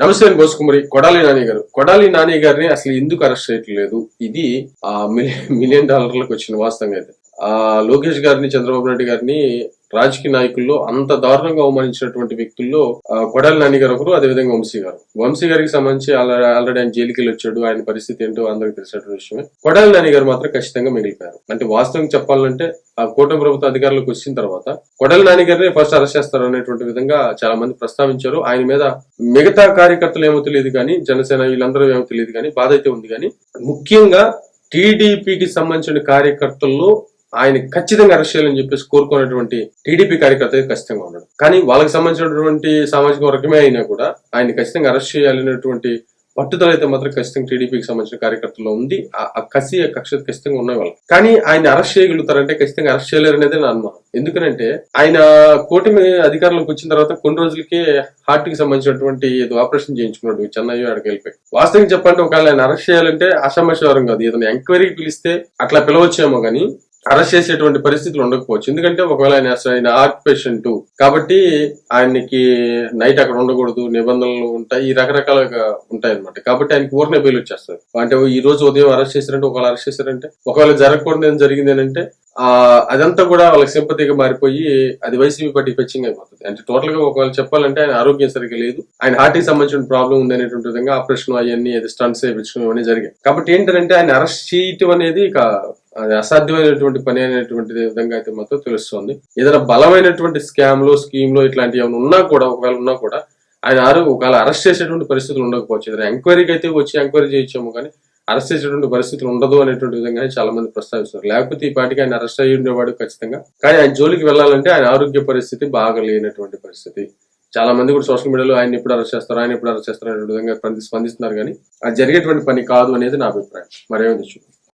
నమస్తే అండి కొడాలి నాని గారు. కొడాలి నాని గారిని అసలు ఎందుకు అరెస్ట్ చేయట్లేదు? ఇది ఆ మిలియన్ డాలర్లకు వచ్చిన వాస్తవంగా అయితే. లోకేష్ గారిని చంద్రబాబు నాయుడు గారిని రాజకీయ నాయకుల్లో అంత దారుణంగా అవమానించినటువంటి వ్యక్తుల్లో ఆ, కొడాలి నాని గారు ఒకరు అదేవిధంగా వంశీ గారు. వంశీ గారికి సంబంధించి ఆల్రెడీ ఆయన జైలుకి వచ్చాడు. ఆయన పరిస్థితి ఏంటో అందరికి తెలిసినటువంటి విషయమే. కొడాలి నాని గారు మాత్రం ఖచ్చితంగా మిగిలిపోయారు. అంటే వాస్తవం చెప్పాలంటే ఆ కూటమి ప్రభుత్వ అధికారులకు వచ్చిన తర్వాత కొడాలి నాని గారిని ఫస్ట్ అరెస్ట్ చేస్తారు అనేటువంటి విధంగా చాలా మంది ప్రస్తావించారు. ఆయన మీద మిగతా కార్యకర్తలు ఏమో తెలియదు కానీ జనసేన వీళ్ళందరూ ఏమో తెలియదు కానీ బాధ అయితే ఉంది కానీ ముఖ్యంగా టీడీపీకి సంబంధించిన కార్యకర్తల్లో ఆయన ఖచ్చితంగా అరెస్ట్ చేయాలని చెప్పేసి కోరుకున్నటువంటి టీడీపీ కార్యకర్త ఖచ్చితంగా ఉన్నాడు. కానీ వాళ్ళకి సంబంధించినటువంటి సామాజిక వర్గమే అయినా కూడా ఆయన ఖచ్చితంగా అరెస్ట్ చేయాలనేటువంటి పట్టుదల అయితే మాత్రం ఖచ్చితంగా టీడీపీకి సంబంధించిన కార్యకర్తల్లో ఉంది. ఆ- కసి ఆ కక్ష ఖచ్చితంగా ఉన్నాయి వాళ్ళు కానీ ఆయన అరెస్ట్ చేయగలుగుతారంటే ఖచ్చితంగా అరెస్ట్ చేయలేరు అనేది నా అనుమానం. ఎందుకంటే ఆయన కూటమి అధికారంలోకి వచ్చిన తర్వాత కొన్ని రోజులకే హార్ట్కి సంబంధించినటువంటి ఏదో ఆపరేషన్ చేయించుకున్నాడు చెన్నై ఆడికి వెళ్ళిపోయి. వాస్తవం చెప్పాలంటే ఒకవేళ ఆయన అరెస్ట్ చేయాలంటే అసమస్యవరం కాదు. ఏదైనా ఎంక్వైరీకి పిలిస్తే అట్లా పిలవచ్చేమో కానీ అరెస్ట్ చేసేటువంటి పరిస్థితులు ఉండకపోవచ్చు. ఎందుకంటే ఒకవేళ ఆయన అసలు ఆయన ఆర్ట్ పేషెంట్ కాబట్టి ఆయనకి నైట్ అక్కడ ఉండకూడదు నిబంధనలు ఉంటాయి ఈ రకరకాలుగా ఉంటాయి అనమాట కాబట్టి ఆయనకి ఊరినే బెయిల్ వచ్చేస్తారు అంటే ఈ రోజు ఉదయం అరెస్ట్ చేశారంటే ఒకవేళ అరెస్ట్ చేశారంటే ఒకవేళ జరగకూడదు ఏం జరిగింది అని అంటే ఆ అదంతా కూడా వాళ్ళకి సింపతిగా మారిపోయి అది వైసీపీ పార్టీ ఫెచ్చింగ్ అయిపోతుంది. అంటే టోటల్గా ఒకవేళ చెప్పాలంటే ఆయన ఆరోగ్యం సరిగ్గా లేదు ఆయన హార్ట్కి సంబంధించిన ప్రాబ్లం ఉంది అనేటువంటి విధంగా ఆపరేషన్ అవన్నీ అది స్టంట్స్ వేయించడం ఇవన్నీ జరిగాయి. కాబట్టి ఏంటంటే ఆయన అరెస్ట్ చేయటం అనేది ఇక అది అసాధ్యమైనటువంటి పని అనేటువంటి విధంగా అయితే మాత్రం తెలుస్తుంది. ఏదైనా బలమైనటువంటి స్కామ్లో స్కీమ్ ఇట్లాంటివి ఏమైనా ఉన్నా కూడా ఒకవేళ ఉన్నా కూడా ఆయన ఆరు ఒకవేళ అరెస్ట్ చేసేటువంటి పరిస్థితులు ఉండకపోవచ్చు. ఏదైనా ఎంక్వైరీకి అయితే వచ్చి ఎంక్వైరీ చేయొచ్చాము కానీ అరెస్ట్ చేసేటువంటి పరిస్థితులు ఉండదు అనేటువంటి విధంగా చాలా మంది ప్రస్తావిస్తారు లేకపోతే ఈ పాటికి ఆయన అరెస్ట్ అయ్యి ఉండేవాడు ఖచ్చితంగా. కానీ ఆయన జోలికి వెళ్ళాలంటే ఆయన ఆరోగ్య పరిస్థితి బాగలేనటువంటి పరిస్థితి. చాలా మంది కూడా సోషల్ మీడియాలో ఆయన ఎప్పుడు అరెస్ట్ చేస్తారు ఆయన ఎప్పుడు అరెస్ట్ చేస్తారు అనే విధంగా స్పందిస్తున్నారు కానీ అది జరిగేటువంటి పని కాదు అనేది నా అభిప్రాయం. మరేమిటి చూడండి